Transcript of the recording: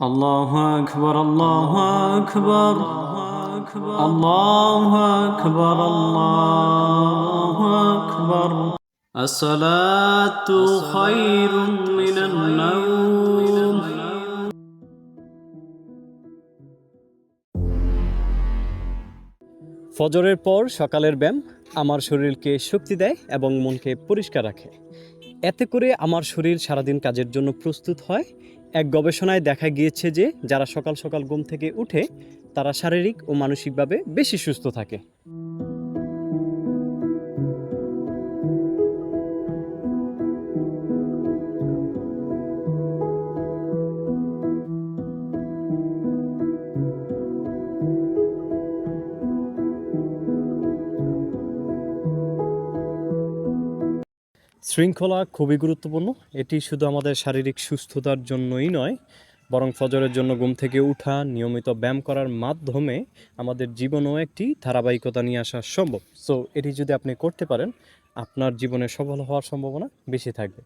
الله أكبر الله أكبر الله أكبر الله أكبر الصلاة خير من النوم ফজরের পর সকালের ব্যায়াম আমার শরীরকে শক্তি দেয় এবং মনকে পরিষ্কার রাখে এতে করে আমার শরীর সারাদিন কাজের জন্য প্রস্তুত হয় এক গবেষণায় দেখা গিয়েছে যে যারা সকাল সকাল ঘুম থেকে উঠে, তারা শারীরিক ও মানসিকভাবে বেশি সুস্থ থাকে। শৃঙ্খলা খুবই গুরুত্বপূর্ণ। এটি শুধু আমাদের শারীরিক সুস্থতার জন্যই নয়, বরং ফজরের জন্য ঘুম থেকে উঠা, নিয়মিত ব্যায়াম করার মাধ্যমে আমাদের জীবনেও একটি ধারাবাহিকতা নিয়ে আসা সম্ভব। সো এটি যদি আপনি করতে পারেন, আপনার জীবনে সফল হওয়ার সম্ভাবনা বেশি থাকবে।